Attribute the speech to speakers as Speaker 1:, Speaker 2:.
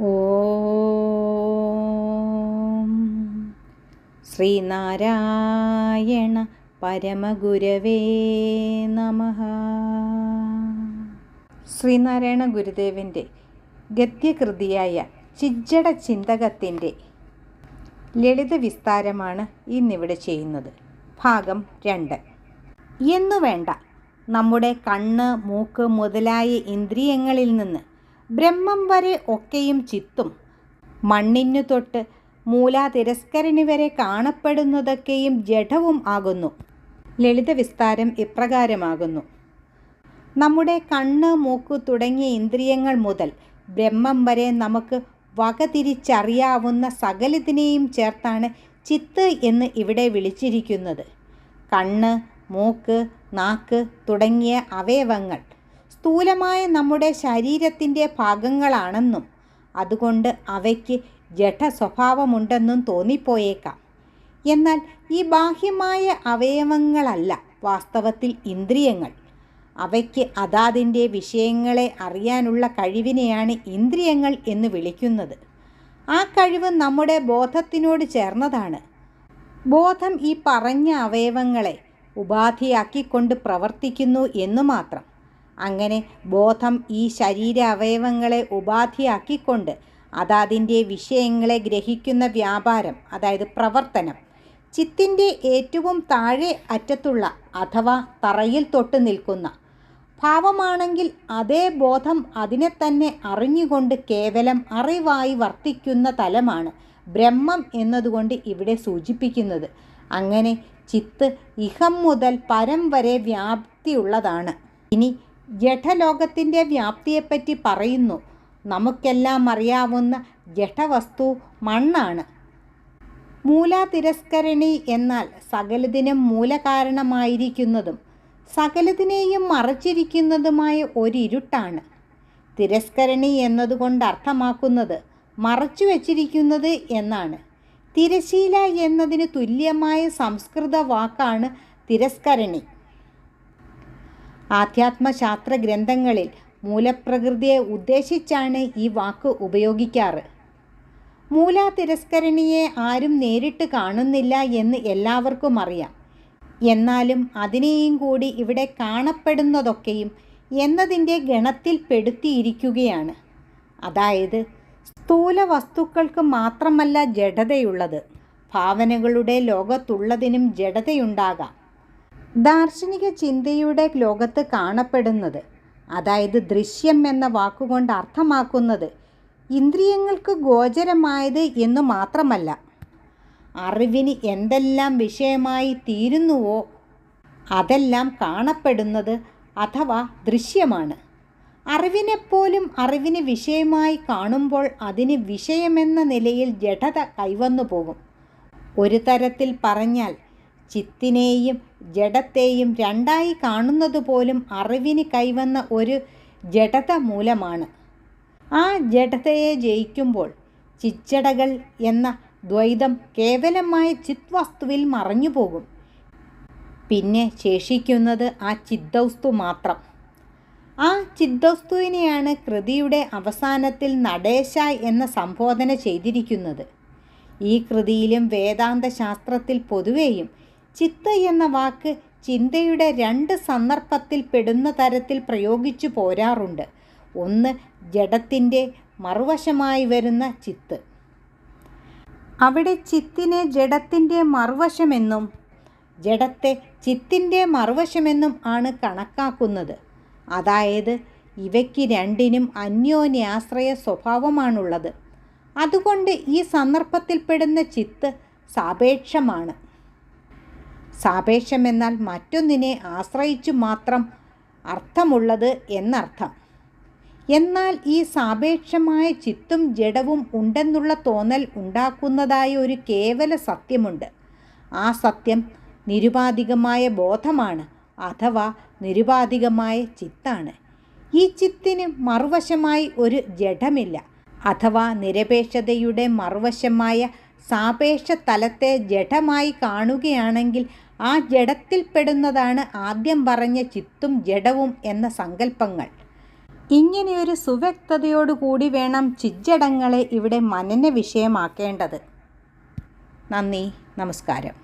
Speaker 1: ഓം. ശ്രീനാരായണ പരമഗുരവേ നമ. ശ്രീനാരായണ ഗുരുദേവന്റെ ഗദ്യകൃതിയായ ചിജ്ജട ചിന്തകത്തിന്റെ ലളിത വിസ്താരമാണ് ഇന്നിവിടെ ചെയ്യുന്നത്. ഭാഗം രണ്ട്. എന്നു വേണ്ട നമ്മുടെ കണ്ണ് മൂക്ക് മുതലായ ഇന്ദ്രിയങ്ങളിൽ നിന്ന് ബ്രഹ്മം വരെ ഒക്കെയും ചിത്തും. മണ്ണിനു തൊട്ട് മൂലാതിരസ്കരണി വരെ കാണപ്പെടുന്നതൊക്കെയും ജഡവും ആകുന്നു. ലളിത വിസ്താരം ഇപ്രകാരമാകുന്നു. നമ്മുടെ കണ്ണ് മൂക്ക് തുടങ്ങിയ ഇന്ദ്രിയങ്ങൾ മുതൽ ബ്രഹ്മം വരെ നമുക്ക് വകതിരിച്ചറിയാവുന്ന സകലത്തിനെയും ചേർത്താണ് ചിത്ത് എന്ന് ഇവിടെ വിളിച്ചിരിക്കുന്നത്. കണ്ണ് മൂക്ക് നാക്ക് തുടങ്ങിയ അവയവങ്ങൾ സ്ഥൂലമായ നമ്മുടെ ശരീരത്തിന്റെ ഭാഗങ്ങളാണെന്നും അതുകൊണ്ട് അവയ്ക്ക് ജഡ സ്വഭാവമുണ്ടെന്നും തോന്നിപ്പോയേക്കാം. എന്നാൽ ഈ ബാഹ്യമായ അവയവങ്ങളല്ല വാസ്തവത്തിൽ ഇന്ദ്രിയങ്ങൾ. അവയ്ക്ക് അതാതിന്റെ വിഷയങ്ങളെ അറിയാനുള്ള കഴിവിനെയാണ് ഇന്ദ്രിയങ്ങൾ എന്ന് വിളിക്കുന്നത്. ആ കഴിവ് നമ്മുടെ ബോധത്തിനോട് ചേർന്നതാണ്. ബോധം ഈ പറഞ്ഞ അവയവങ്ങളെ ഉപാധിയാക്കിക്കൊണ്ട് പ്രവർത്തിക്കുന്നു എന്നു മാത്രം. അങ്ങനെ ബോധം ഈ ശരീര അവയവങ്ങളെ ഉപാധിയാക്കിക്കൊണ്ട് അതാതിന്റെ വിഷയങ്ങളെ ഗ്രഹിക്കുന്ന വ്യാപാരം അതായത് പ്രവർത്തനം ചിത്തിന്റെ ഏറ്റവും താഴെ അറ്റത്തുള്ള അഥവാ തറയിൽ തൊട്ട് നിൽക്കുന്ന ഭാവമാണെങ്കിൽ അതേ ബോധം അതിനെ തന്നെ അറിഞ്ഞുകൊണ്ട് കേവലം അറിവായി വർത്തിക്കുന്ന തലമാണ് ബ്രഹ്മം എന്നതുകൊണ്ട് ഇവിടെ സൂചിപ്പിക്കുന്നത്. അങ്ങനെ ചിത്ത് ഇഹം മുതൽ പരം വരെ വ്യാപ്തിയുള്ളതാണ്. ഇനി ജഡലോകത്തിന്റെ വ്യാപ്തിയെപ്പറ്റി പറയുന്നു. നമുക്കെല്ലാം അറിയാവുന്ന ജഡവസ്തു മണ്ണാണ്. മൂലാതിരസ്കരണി എന്നാൽ സകലതിനും മൂലകാരണമായിരിക്കുന്നതും സകലതിനെയും മറച്ചിരിക്കുന്നതുമായ ഒരിരുട്ടാണ്. തിരസ്കരണി എന്നതുകൊണ്ട് അർത്ഥമാക്കുന്നത് മറച്ചു വച്ചിരിക്കുന്നത് എന്നാണ്. തിരശീല എന്നതിന് തുല്യമായ സംസ്കൃത വാക്കാണ് തിരസ്കരണി. ആധ്യാത്മശാസ്ത്ര ഗ്രന്ഥങ്ങളിൽ മൂലപ്രകൃതിയെ ഉദ്ദേശിച്ചാണ് ഈ വാക്ക് ഉപയോഗിക്കാറ്. മൂല തിരസ്കരണിയെ ആരും നേരിട്ട് കാണുന്നില്ല എന്ന് എല്ലാവർക്കും അറിയാം. എന്നാലും അതിനെയും കൂടി ഇവിടെ കാണപ്പെടുന്നതൊക്കെയും എന്നതിന്റെ ഗണത്തിൽ പെടുത്തിയിരിക്കുകയാണ്. അതായത് സ്ഥൂല വസ്തുക്കൾക്ക് മാത്രമല്ല ജഡതയുള്ളത്. ഭാവനകളുടെ ലോകത്തുള്ളതിനും ജഡതയുണ്ടാകാം. ദാർശനിക ചിന്തയുടെ ലോകത്ത് കാണപ്പെടുന്നത് അതായത് ദൃശ്യം എന്ന വാക്കുകൊണ്ട് അർത്ഥമാക്കുന്നത് ഇന്ദ്രിയങ്ങൾക്ക് ഗോചരമായത് എന്ന് മാത്രമല്ല. അറിവിന് എന്തെല്ലാം വിഷയമായി തീരുന്നുവോ അതെല്ലാം കാണപ്പെടുന്നത് അഥവാ ദൃശ്യമാണ്. അറിവിനെപ്പോലും അറിവിന് വിഷയമായി കാണുമ്പോൾ അതിന് വിഷയമെന്ന നിലയിൽ ജഡത കൈവന്നു പോകും ഒരു തരത്തിൽ പറഞ്ഞാൽ ചിത്തിനെയും ജഡത്തെയും രണ്ടായി കാണുന്നത് പോലും അറിവിന് കൈവന്ന ഒരു ജഡത മൂലമാണ്. ആ ജഡതയെ ജയിക്കുമ്പോൾ ചിച്ചടകൾ എന്ന ദ്വൈതം കേവലമായ ചിത്വസ്തുവിൽ മറഞ്ഞു പോകും. പിന്നെ ശേഷിക്കുന്നത് ആ ചിദ്വസ്തു മാത്രം. ആ ചിദ്വസ്തുവിനെയാണ് കൃതിയുടെ അവസാനത്തിൽ നടേശ എന്ന സംബോധന ചെയ്തിരിക്കുന്നത്. ഈ കൃതിയിലും വേദാന്ത ശാസ്ത്രത്തിൽ പൊതുവെയും ചിത്ത് എന്ന വാക്ക് ചിന്തയുടെ രണ്ട് സന്ദർഭത്തിൽ പെടുന്ന തരത്തിൽ പ്രയോഗിച്ചു പോരാറുണ്ട്. ഒന്ന് ജഡത്തിന്റെ മറുവശമായി വരുന്ന ചിത്ത്. അവിടെ ചിത്തിനെ ജഡത്തിന്റെ മറുവശമെന്നും ജഡത്തെ ചിത്തിന്റെ മറുവശമെന്നും ആണ് കണക്കാക്കുന്നത്. അതായത് ഇവയ്ക്ക് രണ്ടിനും അന്യോന്യാശ്രയ സ്വഭാവമാണുള്ളത്. അതുകൊണ്ട് ഈ സന്ദർഭത്തിൽപ്പെടുന്ന ചിത്ത് സാപേക്ഷമാണ്. സാപേക്ഷമെന്നാൽ മറ്റൊന്നിനെ ആശ്രയിച്ചു മാത്രം അർത്ഥമുള്ളത് എന്നർത്ഥം. എന്നാൽ ഈ സാപേക്ഷമായ ചിത്തും ജഡവും ഉണ്ടെന്നുള്ള തോന്നൽ ഉണ്ടാക്കുന്നതായ ഒരു കേവല സത്യമുണ്ട്. ആ സത്യം നിരുപാധികമായ ബോധമാണ് അഥവാ നിരുപാധികമായ ചിത്താണ്. ഈ ചിത്തിന് മറുവശമായി ഒരു ജഡമില്ല അഥവാ നിരപേക്ഷതയുടെ മറുവശമായ സാപേക്ഷ തലത്തെ ജഡമായി കാണുകയാണെങ്കിൽ ആ ജഡത്തിൽപ്പെടുന്നതാണ് ആദ്യം പറഞ്ഞ ചിത്തും ജഡവും എന്ന സങ്കല്പങ്ങൾ ഇങ്ങനെയൊരു സുവ്യക്തതയോടുകൂടി വേണം ചിജ്ജടങ്ങളെ ഇവിടെ മനന വിഷയമാക്കേണ്ടത്. നന്ദി നമസ്കാരം.